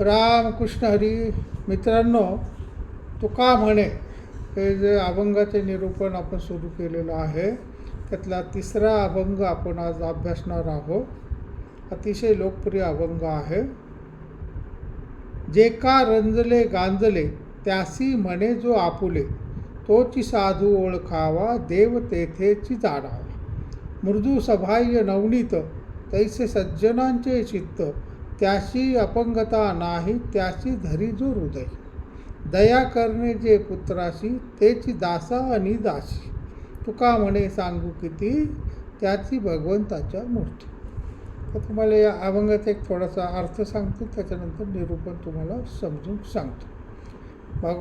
रामकृष्ण हरी मित्रांनो तो का म्हणे? हे जे अभंगाचे निरूपण आपण सुरू केलेलं आहे त्यातला तिसरा अभंग आपण आज अभ्यासणार आहोत. अतिशय लोकप्रिय अभंग आहे. जे का रंजले गांजले त्यासी म्हणे जो आपुले तोची साधू ओळखावा देव तेथेची जाणावा. मृदू सभाय्य नवनीत तैसे सज्जनांचे चित्त त्याशी अपंगता नाही त्याची धरी जो हृदय. दया करणे जे पुत्राशी तेची दासा आणि दासी. तुका म्हणे सांगू किती? त्याची भगवंताच्या मूर्ती. तर तुम्हाला या अभंगाचा एक थोडासा अर्थ सांगतो त्याच्यानंतर निरूपण तुम्हाला समजून सांगतो. मग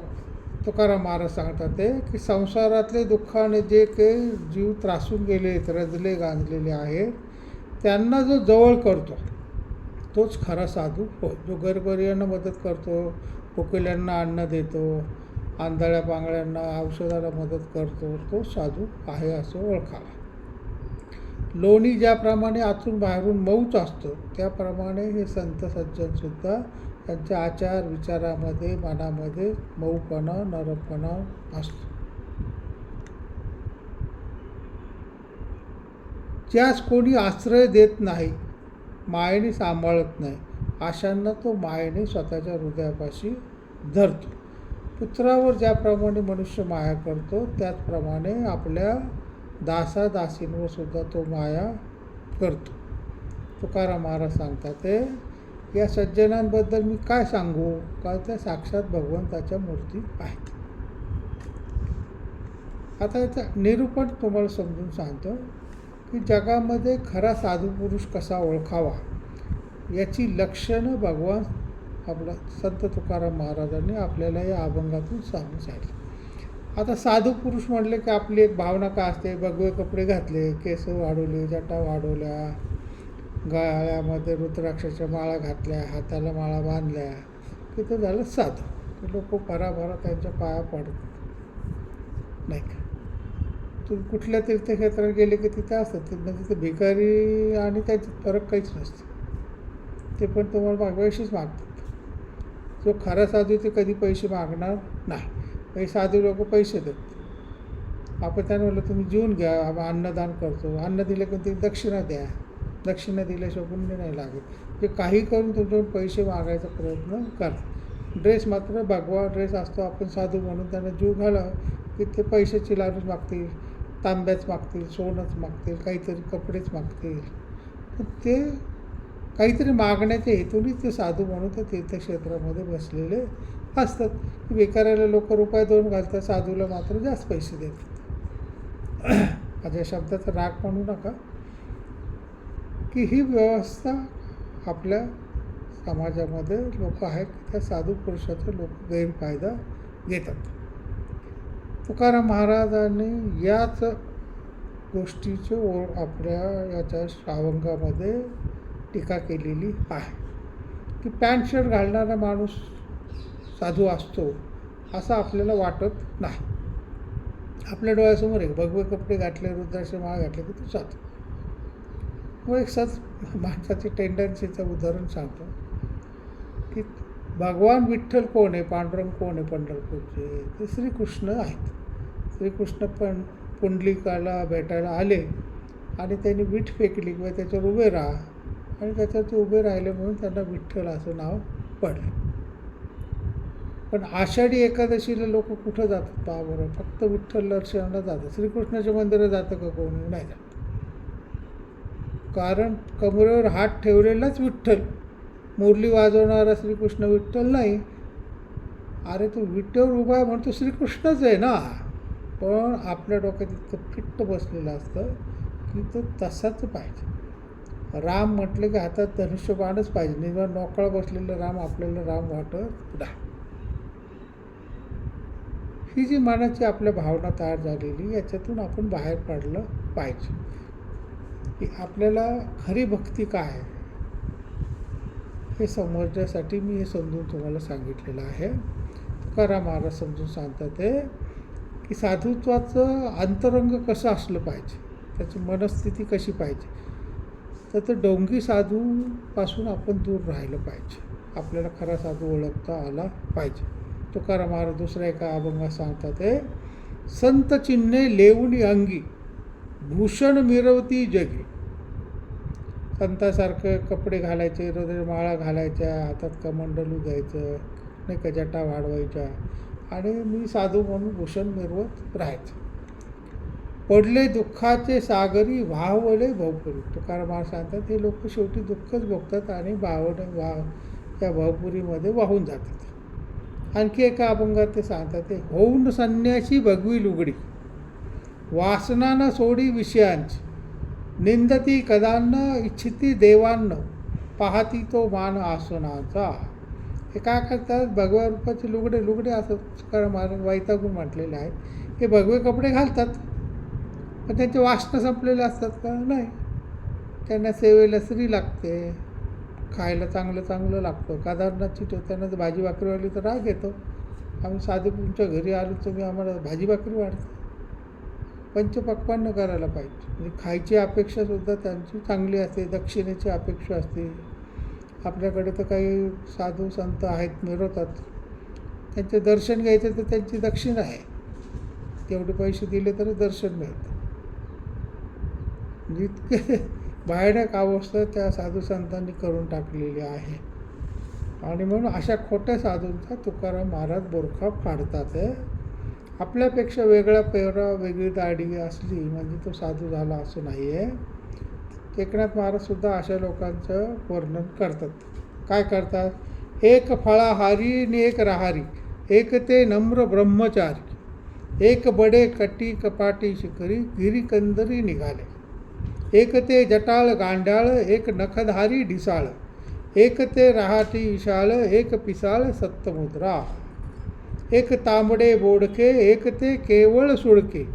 तुकाराम महाराज सांगतात ते की संसारातले दुःखाने जे काही जीव त्रासून गेले रजले गांजलेले आहेत त्यांना जो जवळ करतो तोच खरा साधू होय जो गरगरियांना मदत करतो भुकेल्यांना अन्न देतो आंधळ्या पांगळ्यांना औषधाला मदत करतो तो साधू आहे असं ओळखावा. लोणी ज्याप्रमाणे आतून बाहेरून मऊच असतो त्याप्रमाणे हे संत सज्जनसुद्धा त्यांच्या आचार विचारामध्ये मनामध्ये मऊपणा नरमपणा असतो. ज्यास कोणी आश्रय देत नाही मायेने सांभाळत नाही. अशांना तो मायेने स्वतःच्या हृदयापाशी धरतो. पुत्रावर ज्याप्रमाणे मनुष्य माया करतो त्याचप्रमाणे आपल्या दासा दासींवर सुद्धा तो माया करतो. तुकाराम महाराज सांगतात ते या सज्जनांबद्दल मी काय सांगू? का त्या साक्षात भगवंताच्या मूर्ती आहेत. आता याचं निरूपण तुम्हाला समजून सांगतो. की जगामध्ये खरा साधुपुरुष कसा ओळखावा याची लक्षणं भगवान आपला संत तुकाराम महाराजांनी आपल्याला या अभंगातून सांगून सांगितलं. आता साधू पुरुष म्हटले की आपली एक भावना काय असते? भगवे कपडे घातले केस वाढवले जटा वाढवल्या गळ्यामध्ये रुद्राक्षाच्या माळा घातल्या हाताला माळा बांधल्या. की ते झालं साधू. लोक पराभरा त्यांच्या पाया पडत नाही का तुम्ही कुठल्या तीर्थक्षेत्रात गेले की तिथे असतात ते म्हणजे भिकारी आणि त्याच्यात फरक काहीच नसते. ते पण तुम्हाला मागवायशीच मागतात. जो खरा साधू ते कधी पैसे मागणार नाही. काही साधू लोक पैसे देतात. आपण त्यांना म्हटलं तुम्ही जीवन घ्या आम्ही अन्नदान करतो. अन्न दिले की तुम्ही दक्षिणा द्या. दक्षिणा दिल्याशिवाय पुण्य नाही लागेल ते काही करून तुमच्याकडून पैसे मागायचा प्रयत्न करतात ड्रेस मात्र भगवा ड्रेस असतो. आपण साधू म्हणून त्यांना जीव घाला की ते पैशाची लालूच मागतील. तांब्याच मागतील सोनंच मागतील काहीतरी कपडेच मागतील. तर ते काहीतरी मागण्याच्या हेतूनच ते साधू म्हणून त्या तीर्थक्षेत्रामध्ये बसलेले असतात. की बेकाराला लोक रुपये दोन घालतात साधूला मात्र जास्त पैसे देतात. माझ्या शब्दाचा राग म्हणू नका. की ही व्यवस्था आपल्या समाजामध्ये लोक आहेत त्या साधू पुरुषाचा लोक गैरफायदा घेतात. तुकाराम महाराजांनी याच गोष्टीचे ओ आपल्या याच्या श्रावंगामध्ये टीका केलेली आहे. की पॅन्ट शर्ट घालणारा माणूस साधू असतो असं आपल्याला वाटत नाही. आपल्या डोळ्यासमोर एक भगवे कपडे घातले रुद्राक्ष माळ घातले की तो साधू मग एक सच माणसाची टेंडन्सीचं उदाहरण सांगतो. की भगवान विठ्ठल कोण आहे पांडुरंग कोण आहे पंढरपूरचे? ते श्रीकृष्ण आहेत. श्रीकृष्ण पण पुंडलिकाला भेटायला आले आणि त्यांनी विठ फेकली किंवा त्याच्यावर उभे राहा. आणि त्याच्यावर ते उभे राहिले म्हणून त्यांना विठ्ठल असं नाव पडलं. पण आषाढी एकादशीला लोक कुठं जातात पहा बरं? फक्त विठ्ठल दर्शनाला जातात. श्रीकृष्णाच्या मंदिरात जातं का कोणी? नाही जात. कारण कमरेवर हात ठेवलेलाच विठ्ठल. मुरली वाजवणारा श्रीकृष्ण विठ्ठल नाही. अरे तो विठ्ठल उभा आहे म्हणतो श्रीकृष्णच आहे ना? पण आपल्या डोक्यात इतकं फिट्ट बसलेलं असतं की तो तसाच पाहिजे. राम म्हटलं की हातात धनुष्यबाणच पाहिजे. निव्वळ नोकळ बसलेलं राम आपल्याला राम वाटत नाही. ही जी मनाची आपल्या भावना तयार झालेली याच्यातून आपण बाहेर पडलं पाहिजे. की आपल्याला खरी भक्ती काय आहे? हे समजण्यासाठी मी हे समजून तुम्हाला सांगितलेलं आहे. तुकाराम महाराज समजून सांगतात ते की साधुत्वाचं अंतरंग कसं असलं पाहिजे? त्याची मनस्थिती कशी पाहिजे? तर ते डोंगी साधूपासून आपण दूर राहिलं पाहिजे. आपल्याला खरा साधू ओळखता आला पाहिजे. तुकाराम महाराज दुसऱ्या एका अभंगात सांगतात हे संत चिन्हे लेवणी अंगी भूषण मिरवती जगी. संतासारखं कपडे घालायचे हृदय माळा घालायच्या हातात कमंडलू द्यायचं नाही का जटा वाढवायच्या. आणि मी साधू म्हणून भूषण मिरवत राहायचं पडले दुःखाचे सागरी वाहवले भावपुरी तुकाराम महाराज सांगतात हे लोक शेवटी दुःखच भोगतात आणि भावने वाह त्या भावपुरीमध्ये वाहून जातात. आणखी एका अभंगात ते सांगतात ते होऊन संन्याशी भगवी लुगडी. वासनानं सोडी विषयांची. निंदती कदान्न इच्छिती देवांना पाहती तो मान आसनाचा. हे काय करतात? भगव्या रूपाचे लुगडे लुगडे असं तुकाराम महाराज वैतागून म्हटलेले आहेत. हे भगवे कपडे घालतात. पण त्यांचे वासनं संपलेले असतात का? नाही. त्यांना सेवेला स्त्री लागते. खायला चांगलं चांगलं लागतं. कादारनाथची ठेवताना त्यांना जर भाजी भाकरी वाढली तर राग येतो. आम्ही साधे तुमच्या घरी आलो तुम्ही आम्हाला भाजी भाकरी वाढते. पंचपक्वान्न करायला पाहिजे. म्हणजे खायची अपेक्षासुद्धा त्यांची चांगली असते दक्षिणेची अपेक्षा असते. आपल्याकडे तर काही साधू संत आहेत मिरवतात. त्यांचे दर्शन घ्यायचं तर त्यांची दक्षिण आहे. तेवढे पैसे दिले तरी दर्शन मिळतं. म्हणजे जितके भयानक अवस्था त्या साधू संतांनी करून टाकलेली आहे. आणि म्हणून अशा खोट्या साधूंचा तुकाराम महाराज बोरखा काढतात आपल्यापेक्षा वेगळा पेहरा वेगळी दाढी असली म्हणजे तो साधू झाला असं नाही आहे एकनाथ महाराजसुद्धा अशा लोकांचं वर्णन करतात. काय करतात? एक फळाहारी आणि एक राहारी एक ते नम्र ब्रह्मचारी एक बडे कटी कपाटी शिकरी गिरीकंदरी निघाले. एक ते जटाळ गांडाळ एक नखधारी ढिसाळ एक ते रहाटी विशाळ एक पिसाळ सत्तमुद्रा एक तांबडे बोडके एक ते केवळ सुळके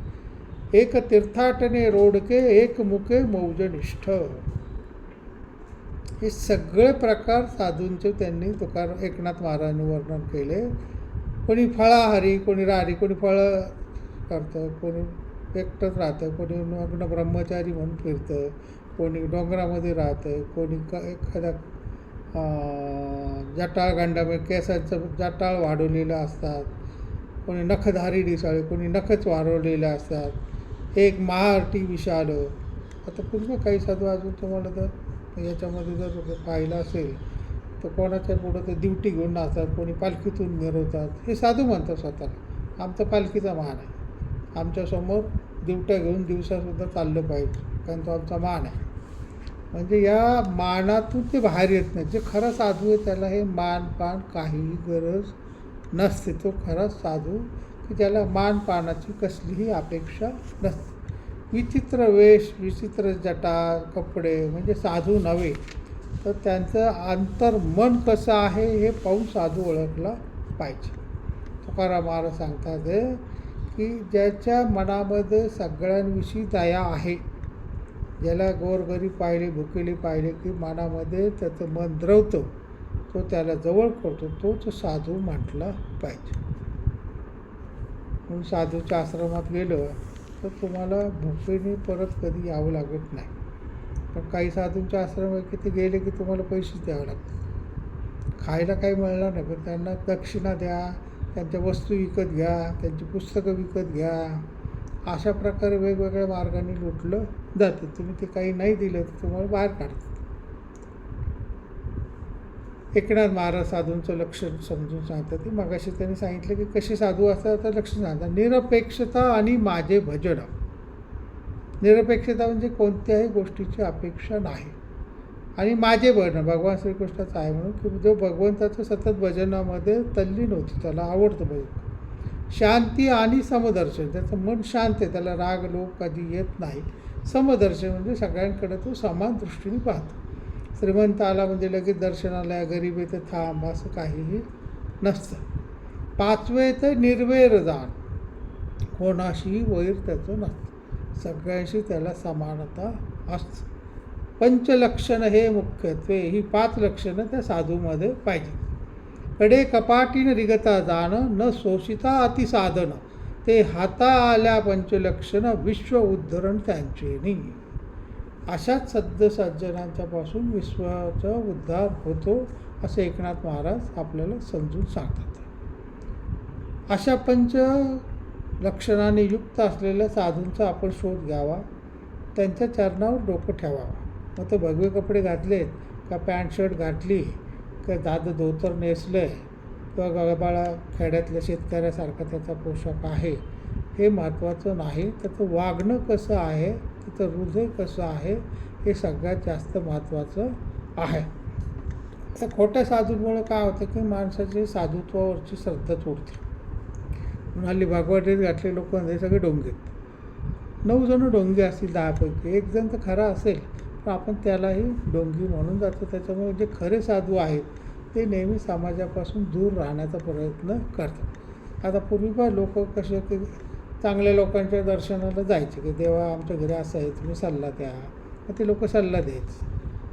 एक तीर्थाटने रोडके एक मुके मौजनिष्ठ. हे सगळे प्रकार साधूंचे त्यांनी तुकार एकनाथ महाराजांनी वर्णन केले. कोणी फळाहारी कोणी राहारी कोणी फळं करतं कोणी एकटंच राहतं कोणी मग्न ब्रह्मचारी म्हणून फिरतं कोणी डोंगरामध्ये राहतं कोणी क एखाद्या जटाळ गांडामध्ये केसाचं जटाळ वाढवलेलं असतात कोणी नखधारी डिसाळे कोणी नखच वाढवलेले असतात. एक महाआरती विशाल आता पूर्ण काही साधू अजून तुम्हाला जर याच्यामध्ये जर पाहिलं असेल तर कोणाच्या पुढं तर दिवटी घेऊन नाचतात कोणी पालखीतून मिरवतात. हे साधू म्हणतात स्वतःला. आमचा पालखीचा मान आहे. आमच्यासमोर दिवट्या घेऊन दिवसासुद्धा चाललं पाहिजे कारण तो आमचा मान आहे. म्हणजे या मानातून ते बाहेर येत नाही जे खरा साधू आहे त्याला हे मान पान काहीही गरज नसते. तो खरा साधू की ज्याला मान पानाची कसलीही अपेक्षा नसते. विचित्र वेश विचित्र जटा कपडे म्हणजे साधू नव्हे. तर त्यांचं अंतर्मन कसं आहे हे पाहून साधू ओळखला पाहिजे. तुकाराम महाराज सांगतात की ज्याच्या मनामध्ये सगळ्यांविषयी दया आहे ज्याला गोरगरी पाहिले भुकेली पाहिले की मनामध्ये त्याचं मन द्रवतं तो त्याला जवळ करतो तोच साधू म्हटला पाहिजे. म्हणून साधूच्या आश्रमात गेलं तर तुम्हाला भुकेने परत कधी यावं लागत नाही. पण काही साधूंच्या आश्रमात की ते गेले की तुम्हाला पैसेच द्यावे लागतात. खायला काही मिळणार नाही पण त्यांना दक्षिणा द्या त्यांच्या वस्तू विकत घ्या त्यांची पुस्तकं विकत घ्या. अशा प्रकारे वेगवेगळ्या मार्गाने लुटलं जातं. तुम्ही ते काही नाही दिलं तर तुम्हाला बाहेर काढतात. एकनाथ महाराज साधूंचं लक्षण समजून सांगतात ते. मगाशी त्यांनी सांगितलं की कसे साधू असतात तर लक्ष सांगतात. निरपेक्षता आणि माझे भजन. निरपेक्षता म्हणजे कोणत्याही गोष्टीची अपेक्षा नाही. आणि माझे भजन भगवान श्रीकृष्णाचं आहे म्हणून की जो भगवंताचं सतत भजनामध्ये तल्लीन होतो त्याला आवडतं भजन. शांती आणि समदर्शन त्याचं मन शांत आहे त्याला राग लोक कधी येत नाही. समदर्शन म्हणजे सगळ्यांकडे तो समान दृष्टीने पाहतो. श्रीमंत आला म्हणजे लगेच दर्शनाला गरीब येतं थांब असं काहीही नसतं. पाचवे तर निर्वैर जाण. कोणाशीही वैर त्याचं नसतं. सगळ्यांशी त्याला समानता असते. पंचलक्षणं हे मुख्यत्वे ही पाच लक्षणं त्या साधूमध्ये पाहिजे कडे कपाटीन रिगता जाणं न शोषिता अतिसाधनं. ते हाता आल्या पंचलक्षण विश्व उद्धरण त्यांचे नाही. अशाच सद्य सज्जनांच्यापासून विश्वाचा उद्धार होतो असे एकनाथ महाराज आपल्याला समजून सांगतात. अशा पंच लक्षणाने युक्त असलेल्या साधूंचा आपण शोध घ्यावा. त्यांच्या चरणावर डोकं ठेवावा. मग ते भगवे कपडे घातलेत का पॅन्ट शर्ट घातली का दादं धोतर नेसलं किंवा गळबाळा खेड्यातल्या शेतकऱ्यासारखा त्याचा पोशाख आहे हे महत्त्वाचं नाही. त्याचं वागणं कसं आहे त्याचं हृदय कसं आहे हे सगळ्यात जास्त महत्त्वाचं आहे. त्या खोट्या साधूंमुळे काय होतं की माणसाची साधुत्वावरची श्रद्धा तोडते म्हणून हल्ली भगवद्गीत घातले लोक हे सगळे डोंगे आहेत. नऊ जण डोंगे असतील दहापैकी एक जण तर खरा असेल पण आपण त्यालाही डोंगी म्हणून जातो. त्याच्यामुळे जे खरे साधू आहेत ते नेहमी समाजापासून दूर राहण्याचा प्रयत्न करतात. आता पूर्वी लोक कसे की चांगल्या लोकांच्या दर्शनाला जायचे की देवा आमच्या घरी असं आहे तुम्ही सल्ला द्या. मग ते लोक सल्ला द्यायचे.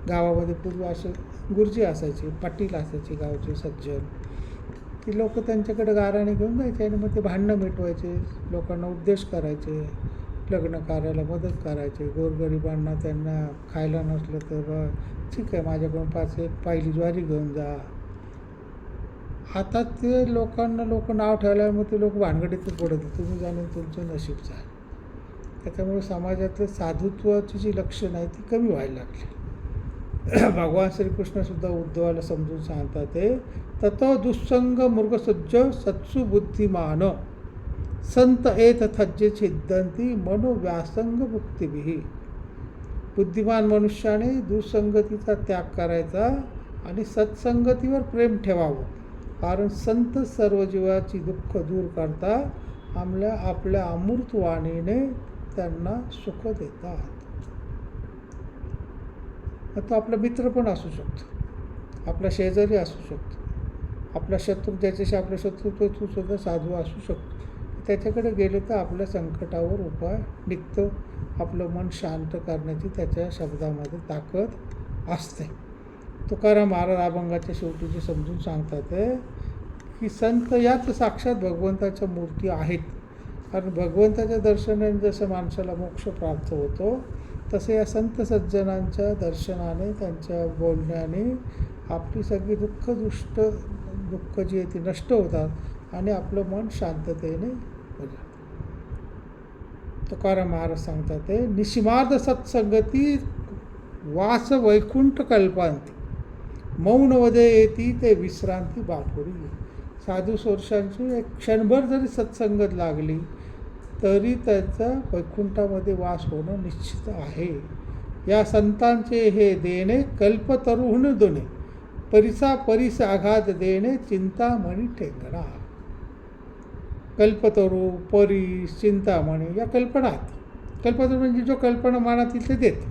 गावामध्ये पूर्वी असे गुरुजी असायचे पाटील असायचे गावचे सज्जन. ती लोक त्यांच्याकडे गाराणे घेऊन जायचे आणि मग ते भांडणं मिटवायचे लोकांना उपदेश करायचे लग्न कार्याला मदत करायचे. गोरगरिबांना त्यांना खायला नसलं तर बा ठीक आहे माझ्याकडून पाच एक पायली ज्वारी घेऊन जा. आता ते लोकांना लोक नाव ठेवल्यामुळे ते लोक भानगडीतच पडत आहेत. तुम्ही जाणून तुमचं नशीब आहे त्याच्यामुळे समाजातलं साधुत्वाची जी लक्षणं आहेत ती कमी व्हायला लागली. भगवान श्रीकृष्णसुद्धा उद्धवाला समजून सांगतात ते ततो दुस्संग मृगसज्ज सत्सु बुद्धिमान संत एत थज्जे छिद्दंती मनोव्यासंग मुक्तिभिही बुद्धिमान मनुष्याने दुसंगतीचा त्याग करायचा आणि सत्संगतीवर प्रेम ठेवावं. कारण संत सर्व जीवाची दुःख दूर करता आमल्या आपल्या अमृत वाणीने त्यांना सुख देतात. मग तो आपला मित्र पण असू शकतो. आपला शेजारी असू शकतो. आपला शत्रू ज्याच्याशी आपला शत्रू तो तू सुद्धा साधू असू शकतो. त्याच्याकडे गेले तर आपल्या संकटावर उपाय निघतो. आपलं मन शांत करण्याची त्याच्या शब्दामध्ये ताकद असते. तुकाराम महाराज अभंगाच्या शेवटी जे समजून सांगतात ते की संत याच साक्षात भगवंताच्या मूर्ती आहेत. कारण भगवंताच्या दर्शनाने जसं माणसाला मोक्ष प्राप्त होतो तसे या संत सज्जनांच्या दर्शनाने त्यांच्या बोलण्याने आपली सगळी दुःख दुष्ट दुःख जी आहे ती नष्ट होतात आणि आपलं मन शांततेने होतं तुकाराम महाराज सांगतात ते निशिमार्ध सत्संगती वास वैकुंठ कल्पांती. मौन वदे येती ते विश्रांती बापुरी साधू सोरशांची एक क्षणभर जरी सत्संगत लागली तरी त्याचा वैकुंठामध्ये वास होणं निश्चित आहे. या संतांचे हे देणे कल्पतरुहण दोने परिसा परिस आघात देणे चिंतामणी ठेंगणा. कल्पतरू परिस चिंतामणी या कल्पना आहेत कल्पतरू म्हणजे जो कल्पना मनात तिथे देत.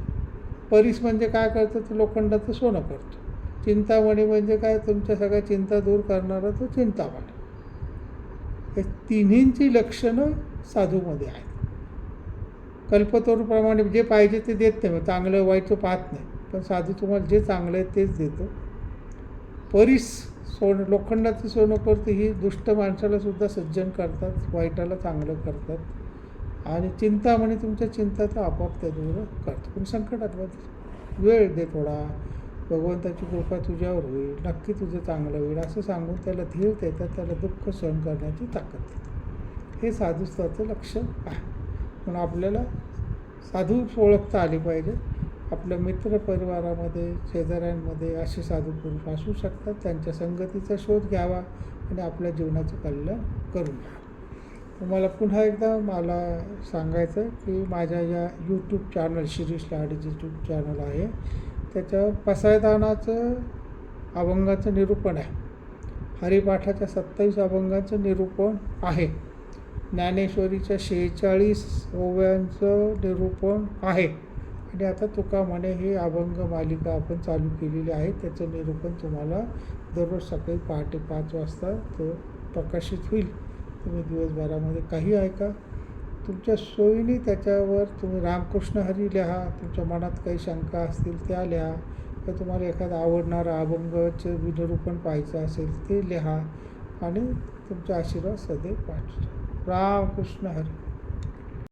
परीस म्हणजे काय करतं? तो लोखंडाचं सोनं करतो. चिंतामणी म्हणजे काय? तुमच्या सगळ्या चिंता दूर करणारा तो चिंतामणी. हे तिन्हींची लक्षणं साधूमध्ये आहेत. कल्पतरूप्रमाणे जे पाहिजे ते देत नाही. मग चांगलं वाईटचं पाहत नाही. पण साधू तुम्हाला जे चांगलं आहे तेच देतो. परीस सोनं लोखंडाचं सोनं करतं ही दुष्ट माणसालासुद्धा सज्जन करतात. वाईटाला चांगलं करतात. आणि चिंतामणी तुमच्या चिंता तर आपोआप त्या दूर करतो पण संकटात वेळ दे थोडा. भगवंताची कृपा तुझ्यावर होईल नक्की तुझं चांगलं होईल असं सांगून त्याला धीर देतात त्याला दुःख सहन करण्याची ताकद देतात. हे साधुस्ताचं लक्ष आहे. म्हणून आपल्याला साधू ओळखता आली पाहिजे. आपल्या मित्र परिवारामध्ये शेजाऱ्यांमध्ये असे साधू पुरुष असू शकतात. त्यांच्या संगतीचा शोध घ्यावा आणि आपल्या जीवनाचं कल्याण करून घ्या. तुम्हाला पुन्हा एकदा मला सांगायचं की माझ्या या यूट्यूब चॅनल शिरीष लाडीचं यूट्यूब चॅनल आहे. त्याच्या पसायदानाचं अभंगाचं निरूपण आहे. हरिपाठाच्या सत्तावीस अभंगाचं निरूपण आहे. ज्ञानेश्वरीच्या शेहेचाळीस ओव्यांचं निरूपण आहे. आणि आता तुका म्हणे ही अभंग मालिका आपण चालू केलेली आहे. त्याचं निरूपण तुम्हाला दररोज सकाळी पहाटे पाच वाजता तो प्रकाशित होईल. तुम्ही दिवसभरामध्ये काही ऐका. तुमच्या सोयीने त्याच्यावर तुम्ही रामकृष्ण हरी लिहा तुमच्या मनात काही शंका असतील त्या लिहा. किंवा तुम्हाला एखादा आवडणारा अभंगचं निरूपण पाहायचं असेल ते लिहा आणि तुमचा आशीर्वाद सदैव पाठवतो रामकृष्ण हरी.